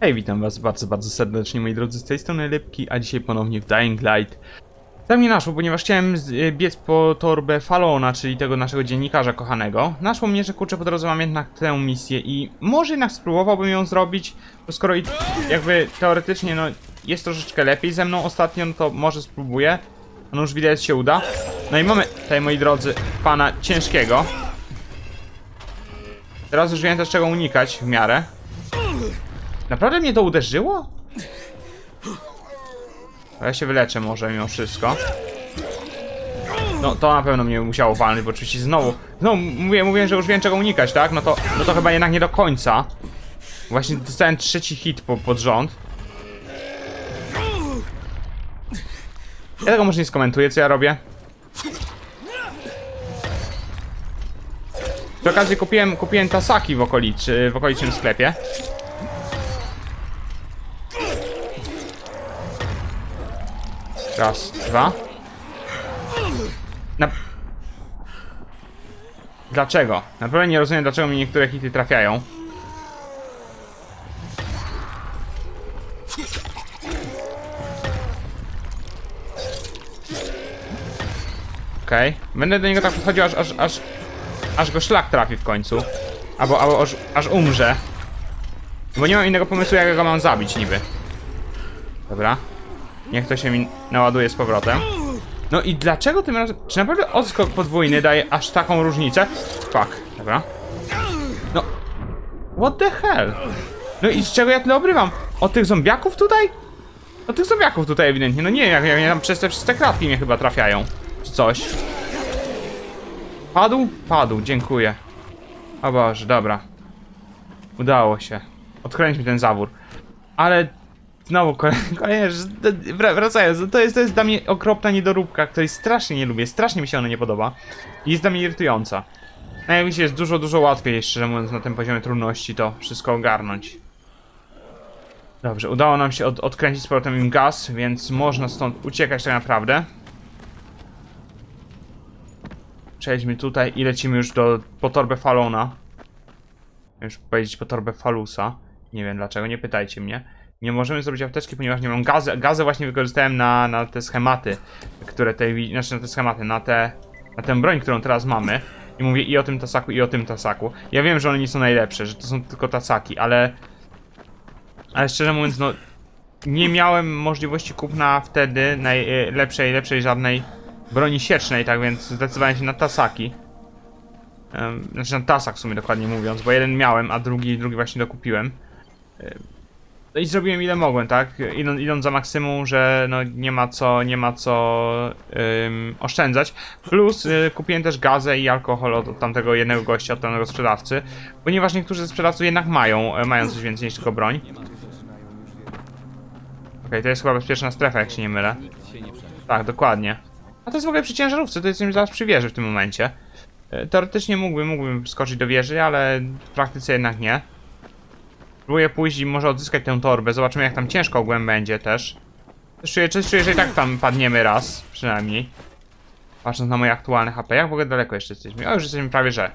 Hej, witam was bardzo, bardzo serdecznie moi drodzy, z tej strony Lepki, a dzisiaj ponownie w Dying Light. Tak mnie naszło, ponieważ chciałem y, biec po torbę Falona, czyli tego naszego dziennikarza kochanego. Naszło mnie, że kurczę, po drodze mam jednak tę misję i może jednak spróbowałbym ją zrobić, bo skoro i jakby teoretycznie no jest troszeczkę lepiej ze mną ostatnio, no to może spróbuję. No już widać się uda. No i mamy tutaj, moi drodzy, pana ciężkiego. Teraz już wiem też czego unikać w miarę. Naprawdę mnie to uderzyło? Ja się wyleczę może mimo wszystko. No to na pewno mnie musiało walnąć, bo oczywiście znowu... No mówię, mówiłem, że już wiem czego unikać, tak? No to, no to chyba jednak nie do końca. Właśnie dostałem trzeci hit po, pod rząd. Ja tego może nie skomentuję, co ja robię. Przy okazji kupiłem, kupiłem tasaki w okolicy, w okolicznym sklepie. Raz, dwa. Na... Dlaczego? Naprawdę nie rozumiem, dlaczego mi niektóre hity trafiają. Okej. Będę do niego tak podchodził, aż, aż, aż, aż go szlak trafi w końcu. Albo, albo aż, aż umrze. Bo nie mam innego pomysłu, jak go mam zabić niby. Dobra. Niech to się mi naładuje z powrotem. No i dlaczego tym razem... Czy naprawdę odskok podwójny daje aż taką różnicę? Fuck, dobra. No... What the hell? No i z czego ja tyle obrywam? Od tych zombiaków tutaj? Od tych zombiaków tutaj ewidentnie. No nie, jak, mnie tam przez te, przez te kratki mnie chyba trafiają. Czy coś. Padł? Padł, dziękuję. O Boże, dobra. Udało się. Odkręć mi ten zawór. Ale Znowu kolejne, wracając, to jest, to jest dla mnie okropna niedoróbka, której strasznie nie lubię, strasznie mi się ona nie podoba i jest dla mnie irytująca. No jak widzicie, jest dużo, dużo łatwiej, szczerze mówiąc, na tym poziomie trudności to wszystko ogarnąć. Dobrze, udało nam się od, odkręcić z powrotem im gaz, więc można stąd uciekać tak naprawdę. Przejdźmy tutaj i lecimy już do, po torbę Falona. Już powiedzieć po torbę Falusa. Nie wiem dlaczego, nie pytajcie mnie. Nie możemy zrobić apteczki, ponieważ nie mam gazy. Gazę właśnie wykorzystałem na, na te schematy, które tej, znaczy na te schematy, na te, na tę broń, którą teraz mamy. I mówię i o tym tasaku, i o tym tasaku. Ja wiem, że one nie są najlepsze, że to są tylko tasaki, ale... Ale szczerze mówiąc, no... Nie miałem możliwości kupna wtedy najlepszej, lepszej żadnej broni siecznej, tak więc zdecydowałem się na tasaki. Znaczy na tasak w sumie dokładnie mówiąc, bo jeden miałem, a drugi, drugi właśnie dokupiłem. No i zrobiłem ile mogłem, tak? Idą, idąc za maksimum, że no nie ma co, nie ma co ym, oszczędzać. Plus y, kupiłem też gazę i alkohol od tamtego jednego gościa, od tamtego sprzedawcy. Ponieważ niektórzy ze sprzedawców jednak mają, e, mają coś więcej niż tylko broń. Okej, to jest chyba bezpieczna strefa, jak się nie mylę. Tak, dokładnie. A to jest w ogóle przy ciężarówce, to jestem zaraz przy wieży w tym momencie. E, Teoretycznie mógłbym, mógłbym skoczyć do wieży, ale w praktyce jednak nie. Próbuję pójść i może odzyskać tę torbę. Zobaczymy jak tam ciężko ogółem będzie też. Czuję, czuję, że i tak tam padniemy raz, przynajmniej. Patrząc na moje aktualne HP. Jak w ogóle daleko jeszcze jesteśmy? O, już jesteśmy prawie że.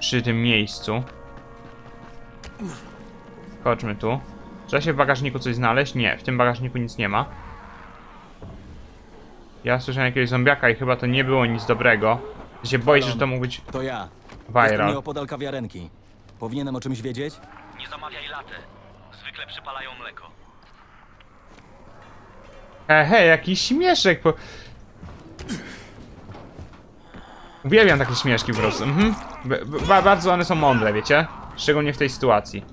Przy tym miejscu. Skoczmy tu. Czy da się w bagażniku coś znaleźć? Nie, w tym bagażniku nic nie ma. Ja słyszałem jakiegoś zombiaka i chyba to nie było nic dobrego. Ja się boję, że to mógł być To ja. Jestem viral. nieopodal kawiarenki. Powinienem o czymś wiedzieć? Nie zamawiaj latte. Zwykle przypalają mleko. Hej, jakiś śmieszek po... Uwielbiam takie śmieszki po prostu, mhm. Ba bardzo one są mądre, wiecie? Szczególnie w tej sytuacji.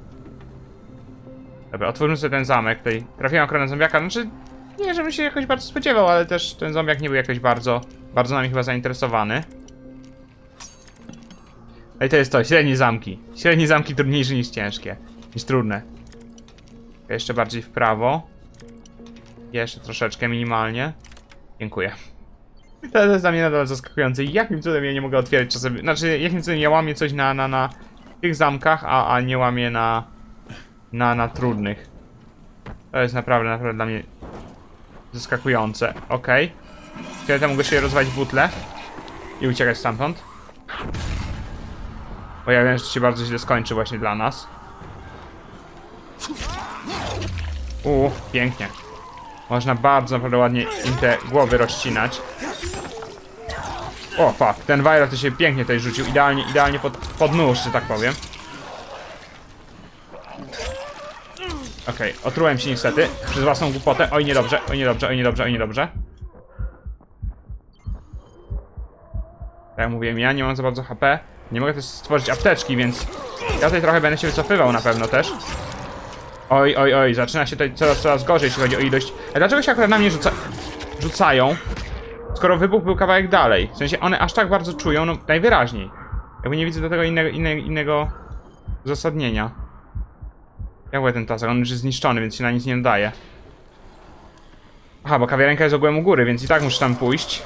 Dobra, otworzymy sobie ten zamek, tutaj trafiłem akurat na zombiaka, znaczy... Nie, żebym się jakoś bardzo spodziewał, ale też ten zombiak nie był jakoś bardzo... Bardzo nami chyba zainteresowany. I to jest to, średnie zamki. Średnie zamki trudniejsze niż ciężkie. Niż trudne. Jeszcze bardziej w prawo. Jeszcze troszeczkę, minimalnie. Dziękuję. To jest dla mnie nadal zaskakujące. Jakim cudem ja nie mogę otwierać czasem... Znaczy, jakim cudem ja łamię coś na, na, na tych zamkach, a, a nie łamię na, na, na trudnych. To jest naprawdę, naprawdę dla mnie zaskakujące. Okej. Okay. Tyle mogę się rozwalić butle i uciekać stamtąd. Bo ja wiem, że to się bardzo źle skończy właśnie dla nas. Uuu, pięknie. Można bardzo naprawdę ładnie im te głowy rozcinać. O, fuck, ten Vajra to się pięknie tutaj rzucił, idealnie, idealnie pod, pod nóż, że tak powiem. Okej, otrułem się niestety, przez własną głupotę. Oj, niedobrze, oj, niedobrze, oj, niedobrze, oj, niedobrze. Tak jak mówiłem, ja nie mam za bardzo HP. Nie mogę też stworzyć apteczki, więc ja tutaj trochę będę się wycofywał na pewno też. Oj, oj, oj, zaczyna się tutaj coraz, coraz gorzej, jeśli chodzi o ilość. A dlaczego się akurat na mnie rzuca... rzucają? Skoro wybuch był kawałek dalej. W sensie one aż tak bardzo czują, no najwyraźniej. Jakby nie widzę do tego innego, innego, innego uzasadnienia. Jak ten tasak? On już jest zniszczony, więc się na nic nie nadaje. Aha, bo kawiarenka jest ogółem u góry, więc i tak muszę tam pójść.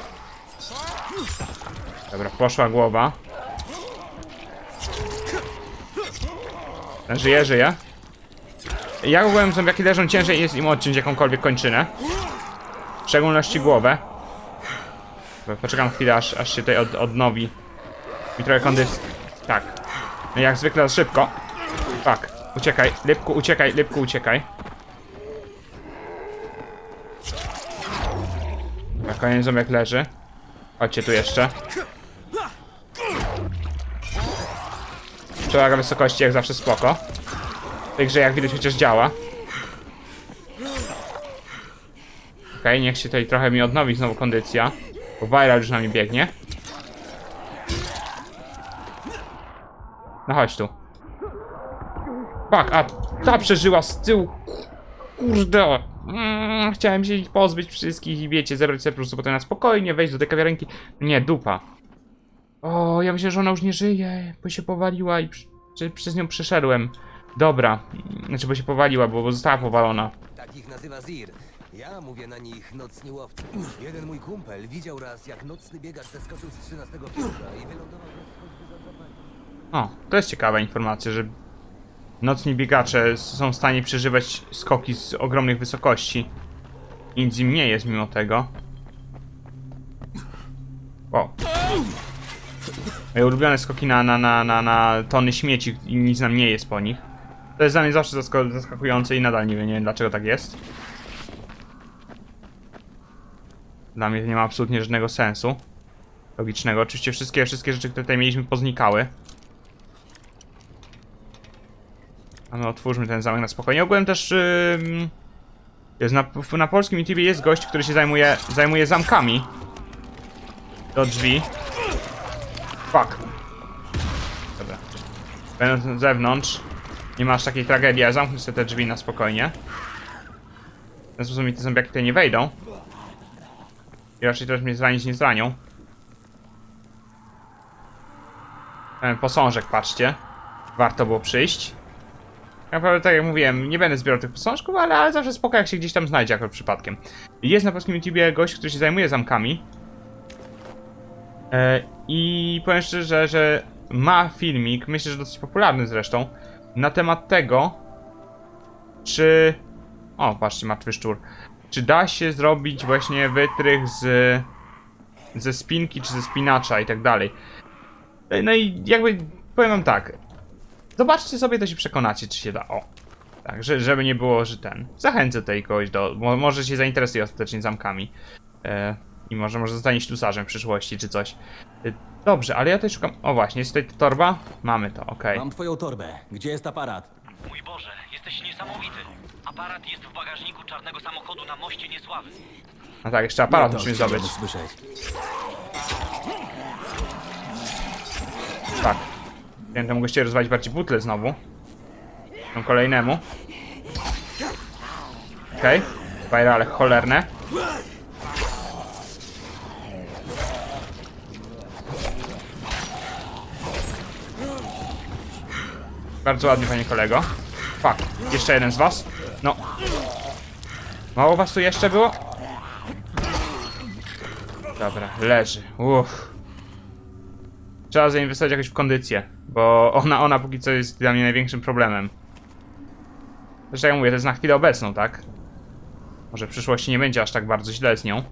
Dobra, poszła głowa. Żyje, żyje. Jak ogółem zombiaki leżą ciężej jest im odciąć jakąkolwiek kończynę. W szczególności głowę. Poczekam chwilę, aż, aż się tutaj od, odnowi. I trochę kondycji. Tak. No jak zwykle za szybko. Tak. Uciekaj, Lipku, uciekaj, Lipku, uciekaj. Na koniec zombiak leży. Chodźcie tu jeszcze. Przewaga wysokości jak zawsze spoko. Grze jak widać chociaż działa. Okej, niech się tutaj trochę mi odnowi znowu kondycja. Bo Viral już na mnie biegnie. No chodź tu. Fuck, a ta przeżyła z tyłu. Kurde. Mm, chciałem się pozbyć wszystkich i wiecie, zebrać sobie po prostu potem na spokojnie, wejść do tej kawiarenki. Nie, dupa. O, ja myślę, że ona już nie żyje, bo się powaliła i przy, przez nią przeszedłem. Dobra, znaczy, bo się powaliła, bo, została powalona. Takich nazywa Zir. Ja mówię na nich nocni łowcy. Jeden mój kumpel widział raz, jak nocny biegacz zeskoczył z 13 piętra i wylądował O, to jest ciekawa informacja, że nocni biegacze są w stanie przeżywać skoki z ogromnych wysokości. Nic im nie jest mimo tego. O. Moje ulubione skoki na, na, na, na, na tony śmieci i nic nam nie jest po nich. To jest dla mnie zawsze zasko- zaskakujące i nadal nie wiem, nie wiem dlaczego tak jest. Dla mnie to nie ma absolutnie żadnego sensu. Logicznego. Oczywiście wszystkie, wszystkie rzeczy, które tutaj mieliśmy poznikały. A no otwórzmy ten zamek na spokojnie. Ogółem też ym, jest na, na polskim YouTube jest gość, który się zajmuje, zajmuje zamkami do drzwi. Fuck. Dobra. Będąc na zewnątrz, nie masz takiej tragedii, a zamknij sobie te drzwi na spokojnie. W ten sposób mi te zombiaki tutaj nie wejdą. I raczej też mnie zranić nie zranią. Ten posążek, patrzcie. Warto było przyjść. Ja naprawdę, tak jak mówiłem, nie będę zbierał tych posążków, ale, ale zawsze spoko, jak się gdzieś tam znajdzie, akurat przypadkiem. Jest na polskim YouTubie gość, który się zajmuje zamkami. E, I powiem szczerze, że ma filmik, myślę, że dosyć popularny zresztą, na temat tego, czy... O, patrzcie, martwy szczur. Czy da się zrobić właśnie wytrych z... ze spinki, czy ze spinacza i tak dalej. E, No i jakby, powiem wam tak, Zobaczcie sobie, to się przekonacie, czy się da. O. Tak, że, żeby nie było, że ten. Zachęcę tutaj kogoś do. Mo, może się zainteresuje ostatecznie zamkami. E, I może, może zostanie ślusarzem w przyszłości, czy coś. E, dobrze, ale ja tutaj szukam. O, właśnie, jest tutaj ta torba? Mamy to, okej. Mam twoją torbę. Gdzie jest aparat? Mój Boże, jesteś niesamowity. Aparat jest w bagażniku czarnego samochodu na moście Niesławy. No tak, jeszcze aparat to musimy chciałbym zdobyć. słyszeć. Tak. Wiem, temu gościowi rozwalić bardziej butle znowu. Tam kolejnemu. Okej. Okay. ale cholerne. Bardzo ładnie, panie kolego. Fuck. Jeszcze jeden z was. No. Mało was tu jeszcze było? Dobra, leży. Uff. Trzeba zainwestować jakoś w kondycję, bo ona, ona póki co jest dla mnie największym problemem. Zresztą jak mówię, to jest na chwilę obecną, tak? Może w przyszłości nie będzie aż tak bardzo źle z nią.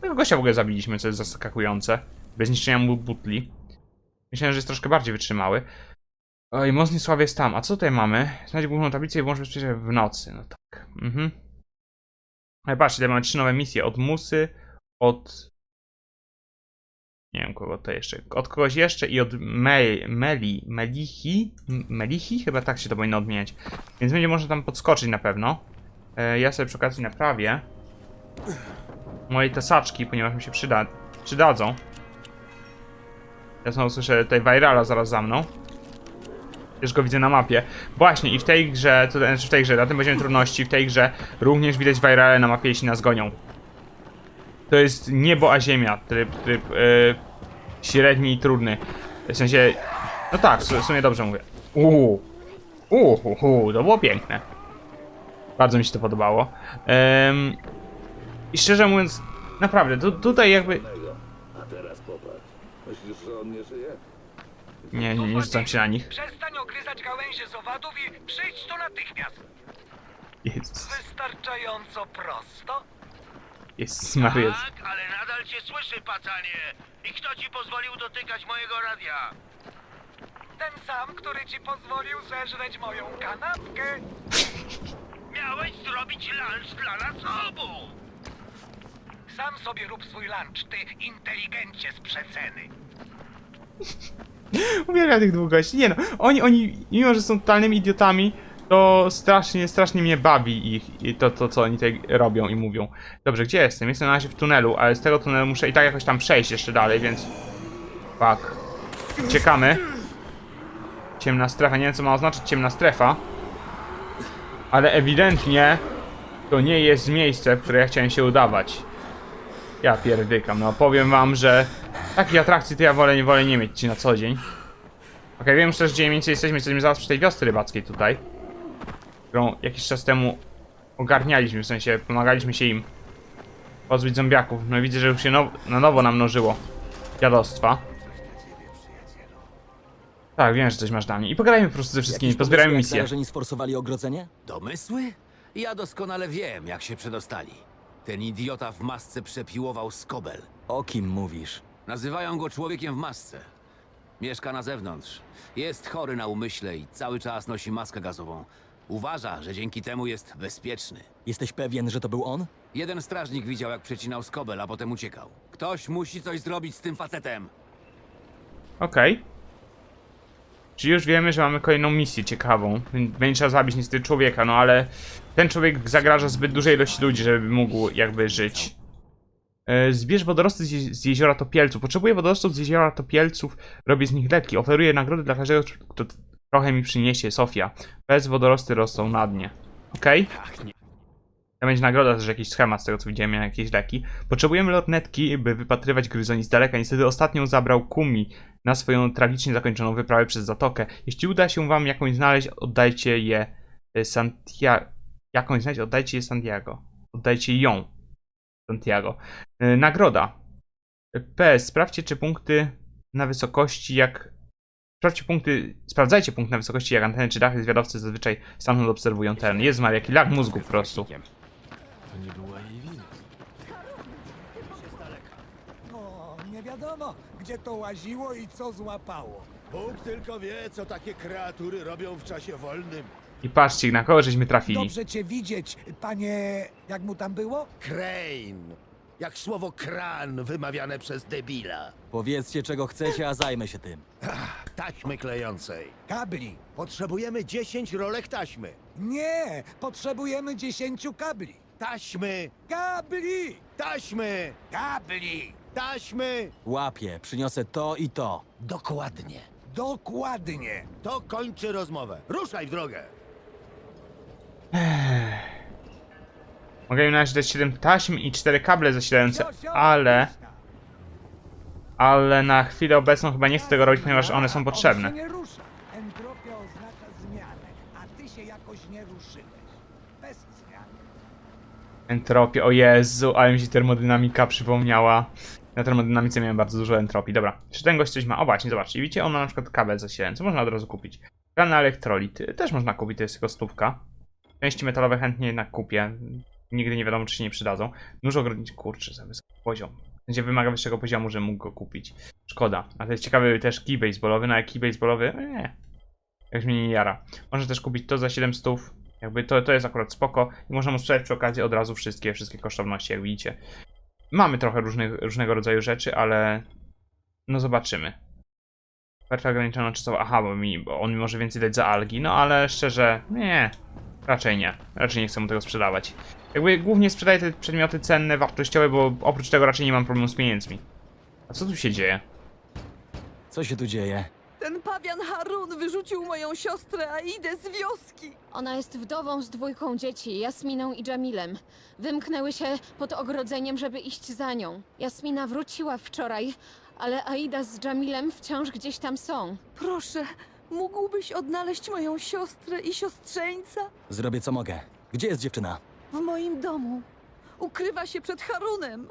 Tego gościa w ogóle zabiliśmy, co jest zaskakujące. Bez niszczenia mu butli. Myślałem, że jest troszkę bardziej wytrzymały. Oj, Moznisław jest tam. A co tutaj mamy? Znajdź główną tablicę i włącz bezpiecznie w nocy. No tak. Mhm. Ale patrzcie, tutaj mamy trzy nowe misje. Od Musy, od... Nie wiem kogo to jeszcze. Od kogoś jeszcze i od Mel, Meli, Melichi? Melichi? Chyba tak się to powinno odmieniać. Więc będzie można tam podskoczyć na pewno. E, ja sobie przy okazji naprawię moje tasaczki, ponieważ mi się przyda, przydadzą. Ja znowu słyszę tutaj Virala zaraz za mną. Też go widzę na mapie. Właśnie i w tej grze, to znaczy w tej grze, na tym poziomie trudności, w tej grze również widać Virale na mapie, jeśli nas gonią. To jest niebo a ziemia, tryb, tryb yy, średni i trudny. W sensie, no tak, w su- w sumie dobrze mówię. Uuu, uuu, uuu, to było piękne. Bardzo mi się to podobało. Em, I szczerze mówiąc, naprawdę, tu, tutaj jakby... A teraz popatrz. Myślisz, że on nie żyje? Nie, nie, nie rzucam się na nich. Przestań ogryzać gałęzie z owadów i przyjdź tu natychmiast. Jezus, Wystarczająco prosto. Jezus Maria. Tak, ale nadal cię słyszy, pacanie. I kto ci pozwolił dotykać mojego radia? Ten sam, który ci pozwolił zeżreć moją kanapkę. Miałeś zrobić lunch dla nas obu. Sam sobie rób swój lunch, ty inteligencie z przeceny. Uwielbiam tych dwóch gości. Nie no, oni, oni, mimo że są totalnymi idiotami, to strasznie, strasznie mnie bawi ich i to, to, co oni tutaj robią i mówią. Dobrze, gdzie jestem? Jestem na razie w tunelu, ale z tego tunelu muszę i tak jakoś tam przejść jeszcze dalej, więc... Fuck. Ciekamy. Ciemna strefa, nie wiem co ma oznaczyć ciemna strefa. Ale ewidentnie to nie jest miejsce, w które ja chciałem się udawać. Ja pierdykam, no powiem wam, że takich atrakcji to ja wolę, nie wolę nie mieć ci na co dzień. Okej, wiem już też gdzie mniej więcej jesteśmy, jesteśmy zaraz przy tej wiosce rybackiej tutaj. Którą jakiś czas temu ogarnialiśmy, w sensie pomagaliśmy się im pozbyć zombiaków. No i widzę, że już się now na nowo namnożyło dziadostwa. Tak, wiem, że coś masz dla mnie. I pogadajmy po prostu ze wszystkimi, pozbierajmy misję. zarażeni sforsowali ogrodzenie? Domysły? Ja doskonale wiem, jak się przedostali. Ten idiota w masce przepiłował skobel. O kim mówisz? Nazywają go człowiekiem w masce. Mieszka na zewnątrz. Jest chory na umyśle i cały czas nosi maskę gazową. Uważa, że dzięki temu jest bezpieczny. Jesteś pewien, że to był on? Jeden strażnik widział, jak przecinał skobel, a potem uciekał. Ktoś musi coś zrobić z tym facetem. Okej. Czyli już wiemy, że mamy kolejną misję ciekawą. Będzie trzeba zabić niestety człowieka, no ale ten człowiek zagraża zbyt dużej ilości ludzi, żeby mógł jakby żyć. E, Zbierz wodorosty z, je- z jeziora Topielców. Potrzebuję wodorostów z jeziora Topielców. Robię z nich leki. Oferuję nagrody dla każdego, kto trochę mi przyniesie. Sofia. Bez wodorosty rosną na dnie. Okej? To będzie nagroda też jakiś schemat z tego co widziałem, jakieś leki. Potrzebujemy lornetki, by wypatrywać gryzoni z daleka. Niestety ostatnią zabrał Kumi na swoją tragicznie zakończoną wyprawę przez Zatokę. Jeśli uda się wam jakąś znaleźć, oddajcie je e, Santiago. Jakąś znaleźć, oddajcie je Santiago. Oddajcie ją Santiago. E, Nagroda. PS. Sprawdźcie, czy punkty na wysokości jak... Sprawdźcie punkty, sprawdzajcie punkty na wysokości jak anteny czy dachy zwiadowcy zazwyczaj stamtąd obserwują teren. Jest Maria, jaki lag mózgu po prostu. No, nie wiadomo, gdzie to łaziło i co złapało. Bóg tylko wie, co takie kreatury robią w czasie wolnym. I patrzcie, na kogo żeśmy trafili. Dobrze cię widzieć, panie... jak mu tam było? Crane. Jak słowo kran wymawiane przez debila. Powiedzcie, czego chcecie, a zajmę się tym. Taśmy klejącej. Kabli. Potrzebujemy 10 rolek taśmy. Nie, potrzebujemy dziesięciu kabli. Taśmy! Kabli! Taśmy! Kabli! Taśmy! Łapię, przyniosę to i to. Dokładnie. Dokładnie. To kończy rozmowę. Ruszaj w drogę. Mogę im naleźć dać 7 taśm i 4 kable zasilające, ale... Ale na chwilę obecną chyba nie chcę tego robić, ponieważ one są potrzebne. Entropia oznacza zmianę, a ty się jakoś nie ruszyłeś. Bez zmiany. Entropię, o Jezu, ale mi się termodynamika przypomniała. Na termodynamice miałem bardzo dużo entropii. Dobra, czy ten gość coś ma? O właśnie, zobaczcie, widzicie, on ma na przykład kabel zasilający, można od razu kupić. Rany elektrolit też można kupić, to jest tylko stówka. Części metalowe chętnie jednak kupię. Nigdy nie wiadomo, czy się nie przydadzą. Nóż ogrodniczy, kurczę, za wysoki poziom. Będzie wymaga wyższego poziomu, że mógł go kupić. Szkoda. A to jest ciekawy też kij baseballowy, no ale kij baseballowy, nie. Jak mnie nie jara. Można też kupić to za 700. Jakby to, to jest akurat spoko. I można mu sprzedać przy okazji od razu wszystkie, wszystkie kosztowności, jak widzicie. Mamy trochę różnych, różnego rodzaju rzeczy, ale no zobaczymy. Perfekt ograniczona czasowa. Aha, bo, mi, bo on mi może więcej dać za algi. No ale szczerze, nie. Raczej nie. Raczej nie chcę mu tego sprzedawać. Jakby głównie sprzedaję te przedmioty cenne, wartościowe, bo oprócz tego raczej nie mam problemu z pieniędzmi. A co tu się dzieje? Co się tu dzieje? Ten pawian Harun wyrzucił moją siostrę Aidę z wioski. Ona jest wdową z dwójką dzieci, Jasminą i Jamilem. Wymknęły się pod ogrodzeniem, żeby iść za nią. Jasmina wróciła wczoraj, ale Aida z Jamilem wciąż gdzieś tam są. Proszę, mógłbyś odnaleźć moją siostrę i siostrzeńca? Zrobię co mogę. Gdzie jest dziewczyna? W moim domu. Ukrywa się przed Harunem.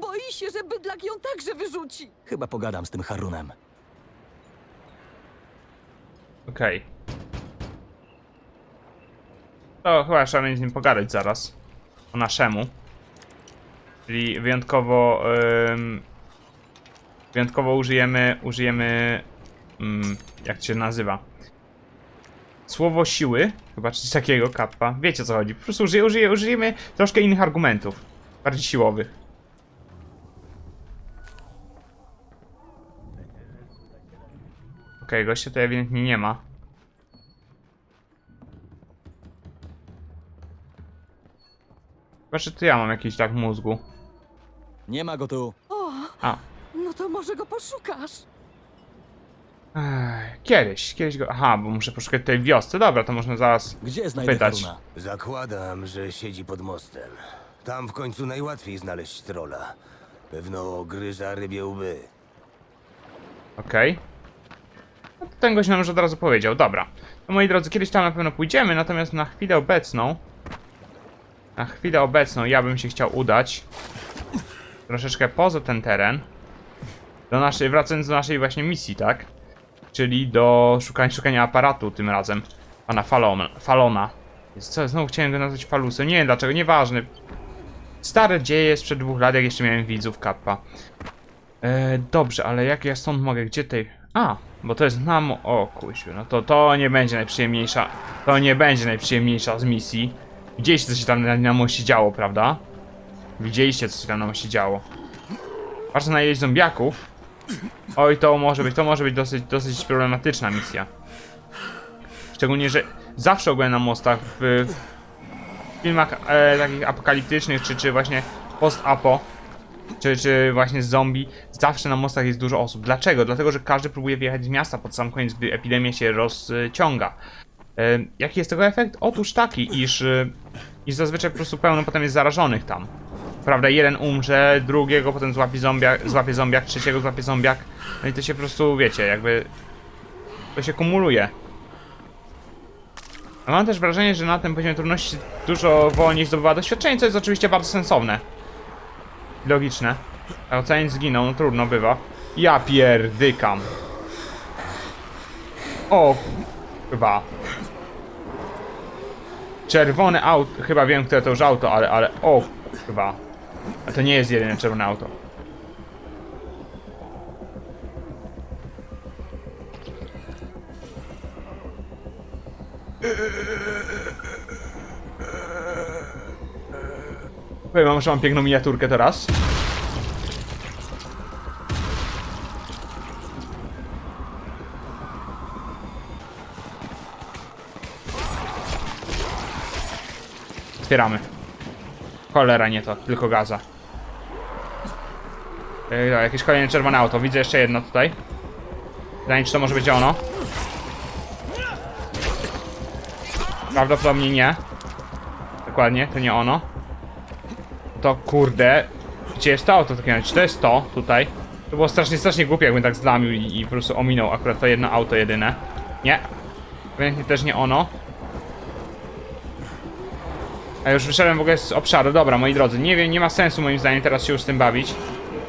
Boi się, że bydlak ją także wyrzuci. Chyba pogadam z tym Harunem. Okej. To chyba trzeba z nim pogadać zaraz. O naszemu. Czyli wyjątkowo... ym, wyjątkowo użyjemy... Użyjemy... ym, jak się nazywa? Słowo siły. Chyba coś takiego, kappa. Wiecie co chodzi. Po prostu użyję, użyję, użyjemy troszkę innych argumentów. Bardziej siłowych. Okej, gościa to ewidentnie nie ma. Chyba, że to ja mam jakiś tak mózgu. Nie ma go tu. O, A. no to może go poszukasz. Ech, kiedyś, kiedyś go... Aha, bo muszę poszukać tej wiosce. Dobra, to można zaraz... Gdzie znajdę Pytać. Haruna? Zakładam, że siedzi pod mostem. Tam w końcu najłatwiej znaleźć trola. Pewno gryza rybie łby. Okej. No to ten gość nam już od razu powiedział. Dobra. No moi drodzy, kiedyś tam na pewno pójdziemy, natomiast na chwilę obecną... Na chwilę obecną ja bym się chciał udać troszeczkę poza ten teren. Do naszej, wracając do naszej właśnie misji, tak? Czyli do szukania, szukania aparatu tym razem. Pana Falona. Falona. Co, znowu chciałem go nazwać Falusem. Nie wiem dlaczego, nieważne. Stare dzieje sprzed dwóch lat, jak jeszcze miałem widzów, kappa. E, dobrze, ale jak ja stąd mogę? Gdzie tej... A, bo to jest nam... O kuźwa, no to to nie będzie najprzyjemniejsza... To nie będzie najprzyjemniejsza z misji. Widzieliście, co się tam na, na działo, prawda? Widzieliście, co się tam na moście działo. Patrzę na jej zombiaków. Oj, to może być, to może być dosyć, dosyć problematyczna misja. Szczególnie, że zawsze ogólnie na mostach w, w filmach e, takich apokaliptycznych, czy, czy właśnie post-apo, czy, czy właśnie z zombie, zawsze na mostach jest dużo osób. Dlaczego? Dlatego, że każdy próbuje wyjechać z miasta pod sam koniec, gdy epidemia się rozciąga. E, jaki jest tego efekt? Otóż taki, iż, e, iż zazwyczaj po prostu pełno potem jest zarażonych tam. Prawda, jeden umrze, drugiego potem złapie zombiak, złapie zombiak, trzeciego złapie zombiak. No i to się po prostu, wiecie, jakby... To się kumuluje. A mam też wrażenie, że na tym poziomie trudności dużo wolniej zdobywa doświadczenie, co jest oczywiście bardzo sensowne. Logiczne. A ocenić zginął, no trudno bywa. Ja pierdykam. O, chyba. Czerwone auto, chyba wiem, które to już auto, ale, ale, o, chyba. A to nie jest jedyne czerwone auto. Powiem wam, że mam piękną miniaturkę teraz. Otwieramy. Cholera, nie to, tylko gaza. Yy, jakieś kolejne czerwone auto. Widzę jeszcze jedno tutaj. Pytanie, czy to może być ono? Prawdopodobnie nie. Dokładnie, to nie ono. To kurde. Gdzie jest to auto? Czy to jest to tutaj? To było strasznie, strasznie głupie, jakbym tak zlamił i, i po prostu ominął akurat to jedno auto jedyne. Nie. Ewidentnie też nie ono. A już wyszedłem w ogóle z obszaru. Dobra, moi drodzy, nie wiem, nie ma sensu moim zdaniem teraz się już z tym bawić.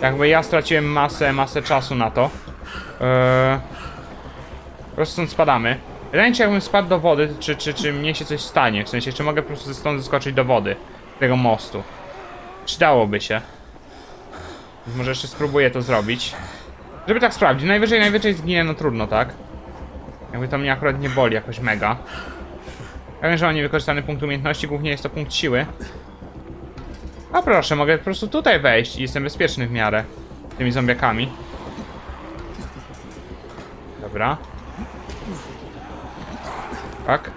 Jakby ja straciłem masę, masę czasu na to. Eee... Po prostu stąd spadamy. Wydaje mi się, jakbym spadł do wody, czy, czy, czy mnie się coś stanie. W sensie, czy mogę po prostu stąd zeskoczyć do wody. Tego mostu. Przydałoby się. Może jeszcze spróbuję to zrobić. Żeby tak sprawdzić. Najwyżej, najwyżej zginę, no trudno, tak? Jakby to mnie akurat nie boli jakoś mega. Wiem, że mam niewykorzystany punkt umiejętności, głównie jest to punkt siły. A proszę, mogę po prostu tutaj wejść i jestem bezpieczny w miarę. Tymi zombiakami. Dobra. Tak.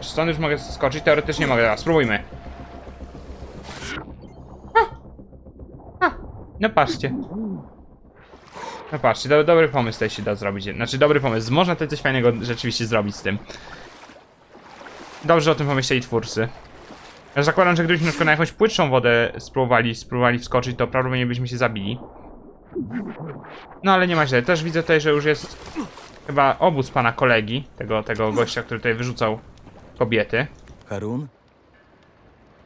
Czy Stąd już mogę skoczyć? Teoretycznie mogę, teraz spróbujmy. No patrzcie. No patrzcie, do, dobry pomysł tutaj się da zrobić. Znaczy dobry pomysł, można tutaj coś fajnego rzeczywiście zrobić z tym. Dobrze o tym pomyśleli twórcy. Ja zakładam, że gdybyśmy na przykład na jakąś płytszą wodę spróbowali, spróbowali wskoczyć, to prawdopodobnie byśmy się zabili. No ale nie ma źle. Też widzę tutaj, że już jest chyba obóz pana kolegi, tego, tego gościa, który tutaj wyrzucał kobiety. Harun,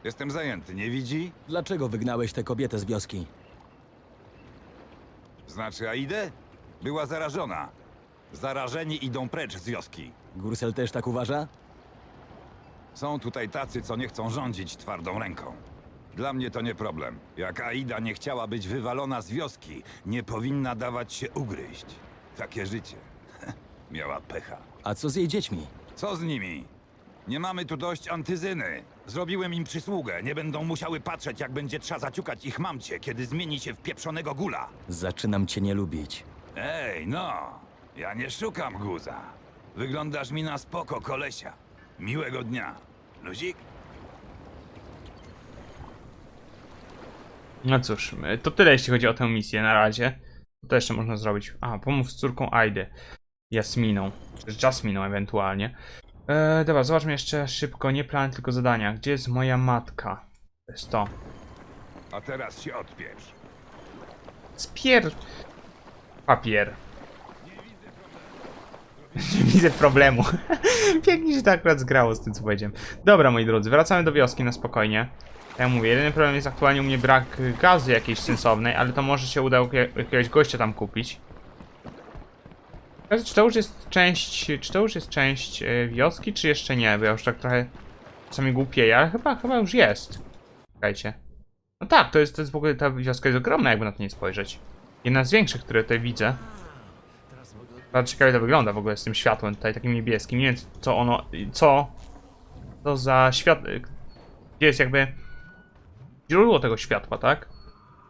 Jestem zajęty, nie widzi? dlaczego wygnałeś tę kobietę z wioski? Znaczy Aidę? Była zarażona. Zarażeni idą precz z wioski. Gursel też tak uważa? Są tutaj tacy, co nie chcą rządzić twardą ręką. Dla mnie to nie problem. Jak Aida nie chciała być wywalona z wioski, nie powinna dawać się ugryźć. Takie życie. Miała pecha. A co z jej dziećmi? Co z nimi? Nie mamy tu dość antyzyny. Zrobiłem im przysługę. Nie będą musiały patrzeć, jak będzie trzeba zaciukać ich mamcie, kiedy zmieni się w pieprzonego gula. Zaczynam cię nie lubić. Ej, no, ja nie szukam guza. Wyglądasz mi na spoko, kolesia. Miłego dnia. Luzik? No cóż, e, to tyle jeśli chodzi o tę misję na razie. Co to jeszcze można zrobić? A, pomów z córką Aidy. Jasminą. Czy Jasminą ewentualnie. E, dobra, zobaczmy jeszcze szybko. Nie plan, tylko zadania. Gdzie jest moja matka? To jest to. A teraz się odpieprz. Spier... Papier. Nie widzę problemu. Pięknie się to akurat zgrało z tym, co powiedziałem. Dobra, moi drodzy, wracamy do wioski na spokojnie. Tak jak mówię, jedyny problem jest aktualnie u mnie brak gazy jakiejś sensownej, ale to może się uda jakie- jakiegoś gościa tam kupić. Czy to już jest część, czy to już jest część e, wioski, czy jeszcze nie? Bo ja już tak trochę czasami głupieję, ale chyba, chyba już jest. Czekajcie. No tak, to jest, to jest w ogóle, ta wioska jest ogromna, jakby na to nie spojrzeć. Jedna z większych, które tutaj widzę. Bardzo ciekawie to wygląda w ogóle z tym światłem tutaj, takim niebieskim. Nie wiem, co ono, co to za świat... Gdzie jest jakby źródło tego światła, tak?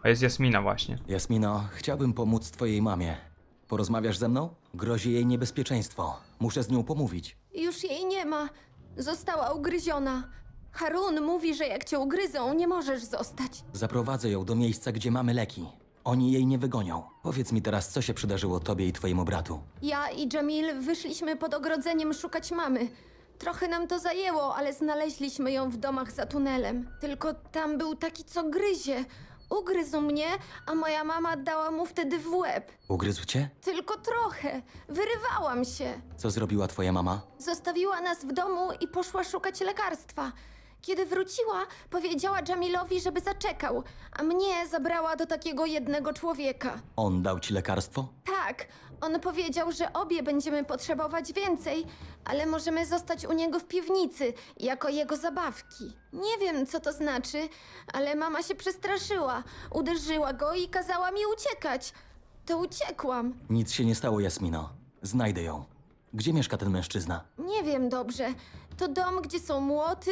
A jest Jasmina właśnie. Jasmino, chciałbym pomóc twojej mamie. Porozmawiasz ze mną? Grozi jej niebezpieczeństwo. Muszę z nią pomówić. Już jej nie ma. Została ugryziona. Harun mówi, że jak cię ugryzą, nie możesz zostać. Zaprowadzę ją do miejsca, gdzie mamy leki. Oni jej nie wygonią. Powiedz mi teraz, co się przydarzyło tobie i twojemu bratu. Ja i Jamil wyszliśmy pod ogrodzeniem szukać mamy. Trochę nam to zajęło, ale znaleźliśmy ją w domach za tunelem. Tylko tam był taki, co gryzie. Ugryzł mnie, a moja mama dała mu wtedy w łeb. Ugryzł cię? Tylko trochę. Wyrywałam się. Co zrobiła twoja mama? Zostawiła nas w domu i poszła szukać lekarstwa. Kiedy wróciła, powiedziała Jamilowi, żeby zaczekał, a mnie zabrała do takiego jednego człowieka. On dał ci lekarstwo? Tak, on powiedział, że obie będziemy potrzebować więcej, ale możemy zostać u niego w piwnicy, jako jego zabawki. Nie wiem, co to znaczy, ale mama się przestraszyła. Uderzyła go i kazała mi uciekać. To uciekłam. Nic się nie stało, Jasmino. Znajdę ją. Gdzie mieszka ten mężczyzna? Nie wiem dobrze. To dom, gdzie są młoty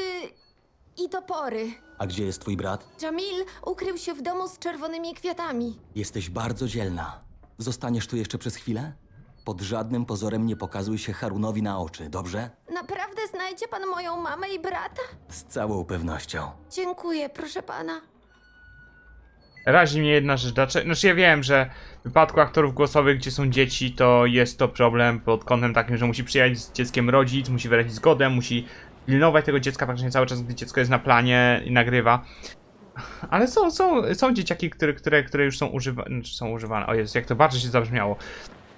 i topory. A gdzie jest twój brat? Jamil ukrył się w domu z czerwonymi kwiatami. Jesteś bardzo dzielna. Zostaniesz tu jeszcze przez chwilę? Pod żadnym pozorem nie pokazuj się Harunowi na oczy, dobrze? Naprawdę znajdzie pan moją mamę i brata? Z całą pewnością. Dziękuję, proszę pana. Razi mnie jedna rzecz. Dlaczego? Znaczy ja wiem, że w wypadku aktorów głosowych, gdzie są dzieci, to jest to problem pod kątem takim, że musi przyjechać z dzieckiem rodzic, musi wyrazić zgodę, musi pilnować tego dziecka praktycznie cały czas, gdy dziecko jest na planie i nagrywa. Ale są, są, są dzieciaki, które, które, które już są używane, znaczy są używane, o Jezu, jak to bardzo się zabrzmiało,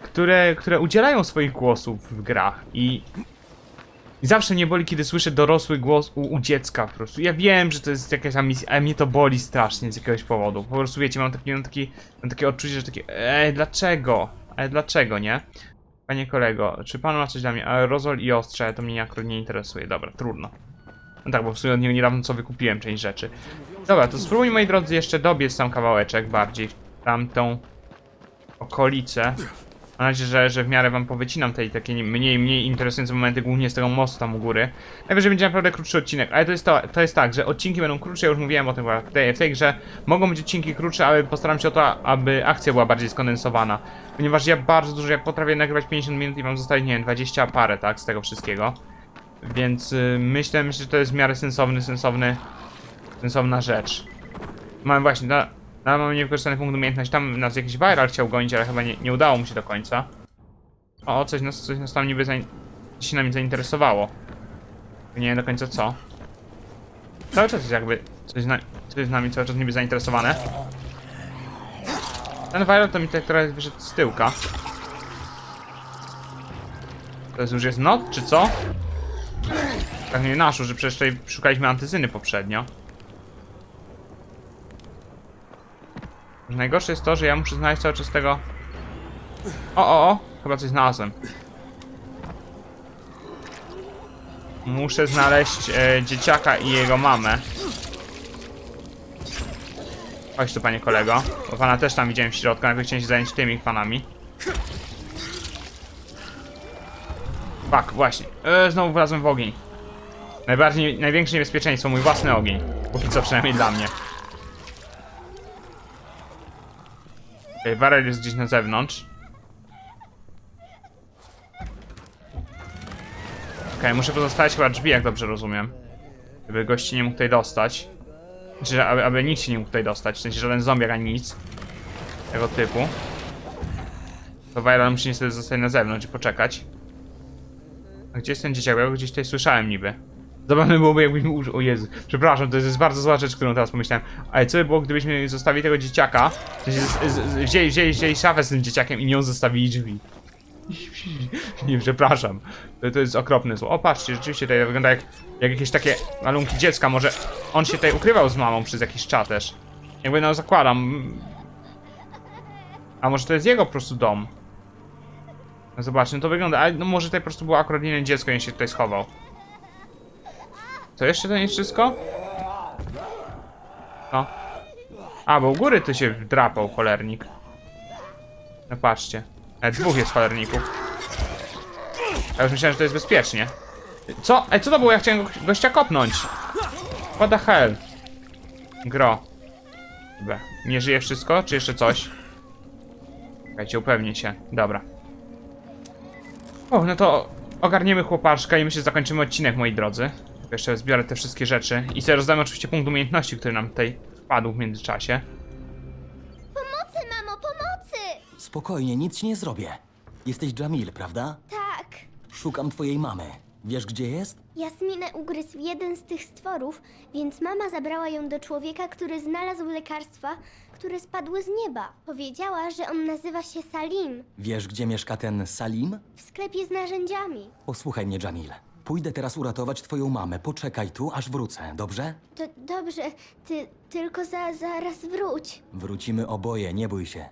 które, które udzielają swoich głosów w grach i i zawsze mnie boli, kiedy słyszę dorosły głos u, u dziecka po prostu. Ja wiem, że to jest jakaś misja, ale mnie to boli strasznie z jakiegoś powodu. Po prostu wiecie, mam, taki, mam, taki, mam takie odczucie, że takie, ej, dlaczego? Ale dlaczego, nie? Panie kolego, czy pan ma coś dla mnie? Aerozol i ostrze, to mnie akurat nie interesuje. Dobra, trudno. No tak, bo w sumie od niego niedawno co wykupiłem część rzeczy. Dobra, to spróbujmy, moi drodzy, jeszcze dobiec sam kawałeczek bardziej w tamtą okolicę. Mam nadzieję, że, że w miarę wam powycinam te takie mniej, mniej interesujące momenty, głównie z tego mostu tam u góry. Najwyżej będzie naprawdę krótszy odcinek, ale to jest, to, to jest tak, że odcinki będą krótsze, ja już mówiłem o tym w tej, w tej grze. Mogą być odcinki krótsze, ale postaram się o to, aby akcja była bardziej skondensowana. Ponieważ ja bardzo dużo, ja potrafię nagrywać 50 minut i wam zostaje, nie wiem, 20 parę, tak, z tego wszystkiego. Więc y, myślę, myślę, że to jest w miarę sensowny, sensowny, sensowna rzecz. Mamy właśnie, na, na mamy niewykorzystany punkt umiejętności. Tam nas jakiś viral chciał gonić, ale chyba nie, nie udało mu się do końca. O, coś nas, coś nas tam niby zain... się nami zainteresowało. Nie wiem do końca co. Cały czas jest jakby coś, na, coś z nami cały czas niby zainteresowane. Ten viral to mi tak trochę wyszedł z tyłka. To jest już jest noc, czy co? Tak nie naszu, że przecież tutaj szukaliśmy antyzyny poprzednio. Najgorsze jest to, że ja muszę znaleźć cały czas tego... O, o, o! Chyba coś znalazłem. Muszę znaleźć e, dzieciaka i jego mamę. Chodź tu, panie kolego. Bo pana też tam widziałem w środku, najpierw chciałem się zająć tymi panami. Fuck, właśnie. E, znowu wlazłem w ogień. Najbardziej, największe niebezpieczeństwo, mój własny ogień. Póki co przynajmniej dla mnie. Okay, Warel jest gdzieś na zewnątrz. Okej, muszę pozostawić chyba drzwi, jak dobrze rozumiem. Żeby gości nie mógł tutaj dostać. Znaczy, aby, aby nikt się nie mógł tutaj dostać, w sensie żaden zombiak ani nic. Tego typu. To Warel musi niestety zostać na zewnątrz i poczekać. A gdzie jest ten dzieciak? Ja go gdzieś tutaj słyszałem niby. Zabawne byłoby jakbyśmy użył. O Jezu, przepraszam, to jest bardzo zła rzecz, którą teraz pomyślałem. Ale co by było, gdybyśmy zostawili tego dzieciaka? W z, z, wzięli, wzięli, wzięli szafę z tym dzieciakiem i nią zostawili drzwi. Nie, przepraszam. To, to jest okropne zło. O, patrzcie, rzeczywiście tutaj wygląda jak, jak jakieś takie malunki dziecka. Może on się tutaj ukrywał z mamą przez jakiś czas też. Jakby no zakładam. A może to jest jego po prostu dom? No zobaczcie, no to wygląda. Ale no może tutaj po prostu było akurat inne dziecko i się tutaj schował. To jeszcze to nie wszystko? No. A, bo u góry ty się drapał, cholernik. No patrzcie. E, dwóch jest cholerników. Ja już myślałem, że to jest bezpiecznie. Co? Ej, co to było? Ja chciałem go, gościa kopnąć. What the hell? Gro. Dobra. Nie żyje wszystko? Czy jeszcze coś? Czekajcie, upewnię się. Dobra. O, no to ogarniemy chłopaczka i myślę, że zakończymy odcinek, moi drodzy. Jeszcze zbiorę te wszystkie rzeczy. I sobie rozdamy oczywiście punkt umiejętności, który nam tutaj wpadł w międzyczasie. Pomocy, mamo, pomocy! Spokojnie, nic ci nie zrobię. Jesteś Jamil, prawda? Tak. Szukam twojej mamy. Wiesz, gdzie jest? Jasminę ugryzł jeden z tych stworów, więc mama zabrała ją do człowieka, który znalazł lekarstwa, które spadły z nieba. Powiedziała, że on nazywa się Salim Wiesz, gdzie mieszka ten Salim? w sklepie z narzędziami. Posłuchaj mnie, Jamil. Pójdę teraz uratować twoją mamę. Poczekaj tu, aż wrócę, dobrze? To dobrze, ty tylko za, zaraz wróć. Wrócimy oboje, nie bój się.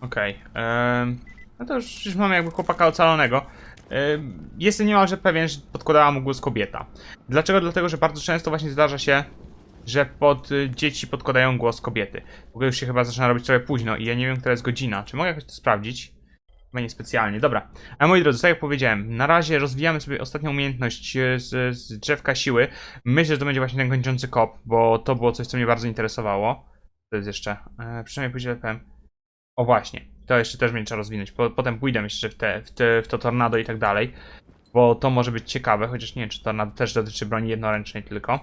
Okej. em, No to już, już mamy jakby chłopaka ocalonego. Em, Jestem niemalże pewien, że podkładała mu głos kobieta. Dlaczego? Dlatego, że bardzo często właśnie zdarza się, że pod y, dzieci podkładają głos kobiety. W ogóle już się chyba zaczyna robić trochę późno i ja nie wiem, która jest godzina. Czy mogę jakoś to sprawdzić? Chyba niespecjalnie. Dobra. A moi drodzy, tak jak powiedziałem, na razie rozwijamy sobie ostatnią umiejętność y, z, z drzewka siły. Myślę, że to będzie właśnie ten kończący kop, bo to było coś, co mnie bardzo interesowało. To jest jeszcze, e, przynajmniej później powiem. O właśnie, to jeszcze też mnie trzeba rozwinąć. Po, potem pójdę jeszcze w, te, w, te, w to tornado i tak dalej. Bo to może być ciekawe, chociaż nie wiem, czy tornado też dotyczy broni jednoręcznej tylko.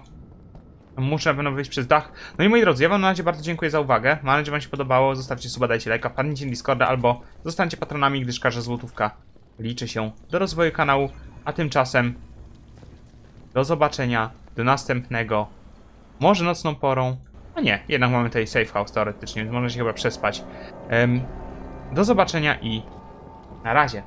Muszę wyjść przez dach. No i moi drodzy, ja wam na razie bardzo dziękuję za uwagę. Mam nadzieję, że wam się podobało. Zostawcie suba, dajcie lajka, wpadnijcie na Discorda albo zostańcie patronami, gdyż każda złotówka liczy się do rozwoju kanału. A tymczasem do zobaczenia, do następnego. Może nocną porą. A nie, jednak mamy tutaj safe house teoretycznie, więc można się chyba przespać. Em, do zobaczenia i na razie.